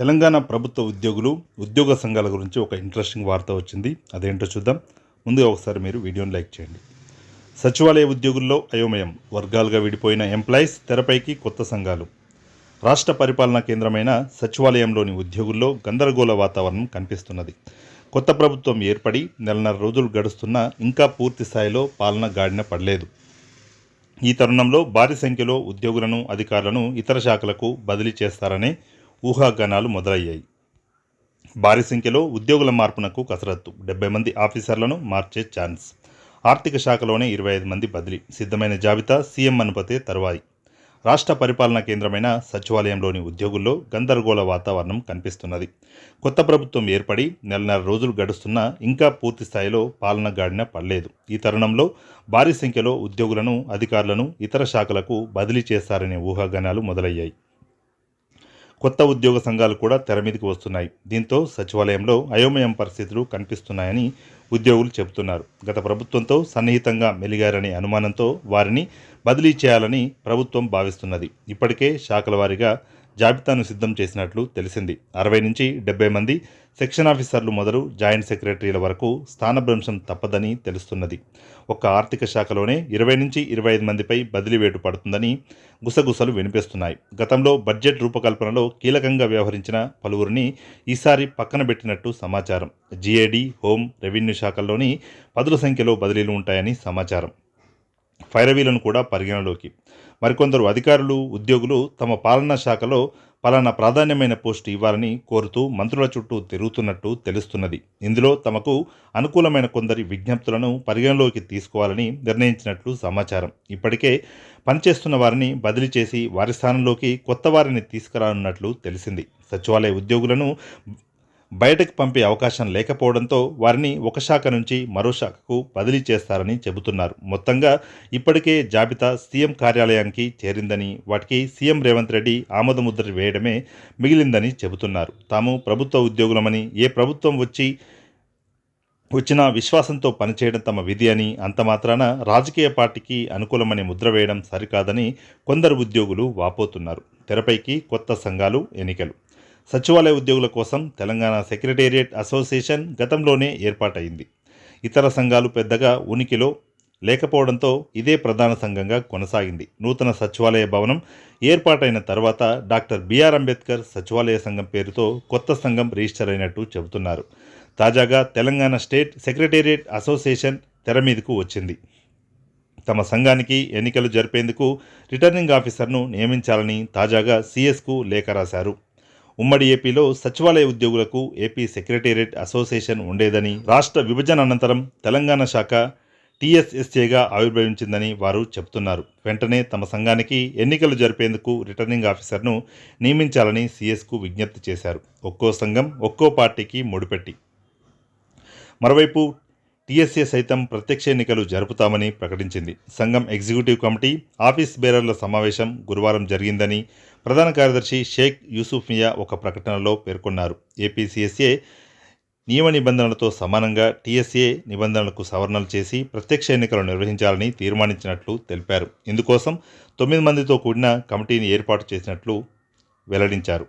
తెలంగాణ ప్రభుత్వ ఉద్యోగులు ఉద్యోగ సంఘాల గురించి ఒక ఇంట్రెస్టింగ్ వార్త వచ్చింది. అదేంటో చూద్దాం. ముందుగా ఒకసారి మీరు వీడియోని లైక్ చేయండి. సచివాలయ ఉద్యోగుల్లో అయోమయం. వర్గాలుగా విడిపోయిన ఎంప్లాయీస్ తెరపైకి కొత్త సంఘాలు. రాష్ట్ర పరిపాలనా కేంద్రమైన సచివాలయంలోని ఉద్యోగుల్లో గందరగోళ వాతావరణం కనిపిస్తున్నది. కొత్త ప్రభుత్వం ఏర్పడి నెలన్నర రోజులు గడుస్తున్నా ఇంకా పూర్తి స్థాయిలో పాలన గాడిన పడలేదు. ఈ తరుణంలో భారీ సంఖ్యలో ఉద్యోగులను అధికారులను ఇతర శాఖలకు బదిలీ చేస్తారనే ఊహాగానాలు మొదలయ్యాయి. భారీ సంఖ్యలో ఉద్యోగుల మార్పునకు కసరత్తు. డెబ్బై మంది ఆఫీసర్లను మార్చే ఛాన్స్. ఆర్థిక శాఖలోనే ఇరవై ఐదు మంది బదిలీ. సిద్ధమైన జాబితా సీఎం అనుపతే తరువాయి. రాష్ట్ర పరిపాలనా కేంద్రమైన సచివాలయంలోని ఉద్యోగుల్లో గందరగోళ వాతావరణం కనిపిస్తున్నది. కొత్త ప్రభుత్వం ఏర్పడి నెలన్నర రోజులు గడుస్తున్నా ఇంకా పూర్తి స్థాయిలో పాలన గాడిన పడలేదు. ఈ తరుణంలో భారీ సంఖ్యలో ఉద్యోగులను అధికారులను ఇతర శాఖలకు బదిలీ చేస్తారనే ఊహాగానాలు మొదలయ్యాయి. కొత్త ఉద్యోగ సంఘాలు కూడా తెర మీదకి వస్తున్నాయి. దీంతో సచివాలయంలో అయోమయం పరిస్థితులు కనిపిస్తున్నాయని ఉద్యోగులు చెబుతున్నారు. గత ప్రభుత్వంతో సన్నిహితంగా మెలిగారనే అనుమానంతో వారిని బదిలీ చేయాలని ప్రభుత్వం భావిస్తున్నది. ఇప్పటికే శాఖల వారీగా జాబితాను సిద్ధం చేసినట్లు తెలిసింది. అరవై నుంచి డెబ్బై మంది సెక్షన్ ఆఫీసర్లు మొదలు జాయింట్ సెక్రటరీల వరకు స్థానభ్రంశం తప్పదని తెలుస్తున్నది. ఒక్క ఆర్థిక శాఖలోనే ఇరవై నుంచి ఇరవై ఐదు మందిపై బదిలీ వేటు పడుతుందని గుసగుసలు వినిపిస్తున్నాయి. గతంలో బడ్జెట్ రూపకల్పనలో కీలకంగా వ్యవహరించిన పలువురిని ఈసారి పక్కన పెట్టినట్టు సమాచారం. జీఏడీ హోం రెవెన్యూ శాఖల్లోని పదుల సంఖ్యలో బదిలీలు ఉంటాయని సమాచారం. ఫైరవీలను కూడా పరిగణలోకి. మరికొందరు అధికారులు ఉద్యోగులు తమ పాలనా శాఖలో పలానా ప్రాధాన్యమైన పోస్టు ఇవ్వాలని కోరుతూ మంత్రుల చుట్టూ తిరుగుతున్నట్టు తెలుస్తున్నది. ఇందులో తమకు అనుకూలమైన కొందరి విజ్ఞప్తులను పరిగణలోకి తీసుకోవాలని నిర్ణయించినట్లు సమాచారం. ఇప్పటికే పనిచేస్తున్న వారిని బదిలీ చేసి వారి స్థానంలోకి కొత్త వారిని తీసుకురానున్నట్లు తెలిసింది. సచివాలయ ఉద్యోగులను బయటకు పంపే అవకాశం లేకపోవడంతో వారిని ఒక శాఖ నుంచి మరో శాఖకు బదిలీ చేస్తారని చెబుతున్నారు. మొత్తంగా ఇప్పటికే జాబితా సీఎం కార్యాలయానికి చేరిందని వాటికి సీఎం రేవంత్ రెడ్డి ఆమోదముద్ర వేయడమే మిగిలిందని చెబుతున్నారు. తాము ప్రభుత్వ ఉద్యోగులమని ఏ ప్రభుత్వం వచ్చి వచ్చిన విశ్వాసంతో పనిచేయడం తమ విధి అని అంత మాత్రాన రాజకీయ పార్టీకి అనుకూలమని ముద్ర వేయడం సరికాదని కొందరు ఉద్యోగులు వాపోతున్నారు. తెరపైకి కొత్త సంఘాలు ఎన్నికలు. సచివాలయ ఉద్యోగుల కోసం తెలంగాణ సెక్రటేరియట్ అసోసియేషన్ గతంలోనే ఏర్పాటైంది ఇతర సంఘాలు పెద్దగా ఉనికిలో లేకపోవడంతో ఇదే ప్రధాన సంఘంగా కొనసాగింది. నూతన సచివాలయ భవనం ఏర్పాటైన తర్వాత డాక్టర్ బిఆర్ అంబేద్కర్ సచివాలయ సంఘం పేరుతో కొత్త సంఘం రిజిస్టర్ అయినట్టు చెబుతున్నారు. తాజాగా తెలంగాణ స్టేట్ సెక్రటేరియట్ అసోసియేషన్ తెర మీదకు వచ్చింది. తమ సంఘానికి ఎన్నికలు జరిపేందుకు రిటర్నింగ్ ఆఫీసర్ను నియమించాలని తాజాగా సీఎస్కు లేఖ రాశారు. ఉమ్మడి ఏపీలో సచివాలయ ఉద్యోగులకు ఏపీ సెక్రటేరియట్ అసోసియేషన్ ఉండేదని రాష్ట్ర విభజన అనంతరం తెలంగాణ శాఖ టీఎస్ఎస్ఏగా ఆవిర్భవించిందని వారు చెబుతున్నారు. వెంటనే తమ సంఘానికి ఎన్నికలు జరిపేందుకు రిటర్నింగ్ ఆఫీసర్ను నియమించాలని సీఎస్కు విజ్ఞప్తి చేశారు. ఒక్కో సంఘం ఒక్కో పార్టీకి ముడిపెట్టి. మరోవైపు టీఎస్ఏ సైతం ప్రత్యక్ష ఎన్నికలు జరుపుతామని ప్రకటించింది. సంఘం ఎగ్జిక్యూటివ్ కమిటీ ఆఫీస్ బేరర్ల సమావేశం గురువారం జరిగిందని ప్రధాన కార్యదర్శి షేక్ యూసుఫ్ మియా ఒక ప్రకటనలో పేర్కొన్నారు. ఏపీసీఎస్ఏ నియమ నిబంధనలతో సమానంగా టీఎస్ఏ నిబంధనలకు సవరణలు చేసి ప్రత్యక్ష ఎన్నికలు నిర్వహించాలని తీర్మానించినట్లు తెలిపారు. ఇందుకోసం తొమ్మిది మందితో కూడిన కమిటీని ఏర్పాటు చేసినట్లు వెల్లడించారు.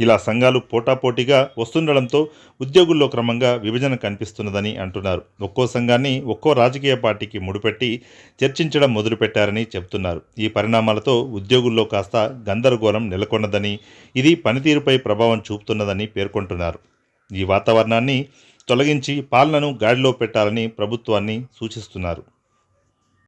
ఇలా సంఘాలు పోటాపోటీగా వస్తుండడంతో ఉద్యోగుల్లో క్రమంగా విభజన కనిపిస్తున్నదని అంటున్నారు. ఒక్కో సంఘాన్ని ఒక్కో రాజకీయ పార్టీకి ముడిపెట్టి చర్చించడం మొదలుపెట్టారని చెబుతున్నారు. ఈ పరిణామాలతో ఉద్యోగుల్లో కాస్త గందరగోళం నెలకొన్నదని ఇది పనితీరుపై ప్రభావం చూపుతున్నదని పేర్కొంటున్నారు. ఈ వాతావరణాన్ని తొలగించి పాలనను గాడిలో పెట్టాలని ప్రభుత్వాన్ని సూచిస్తున్నారు.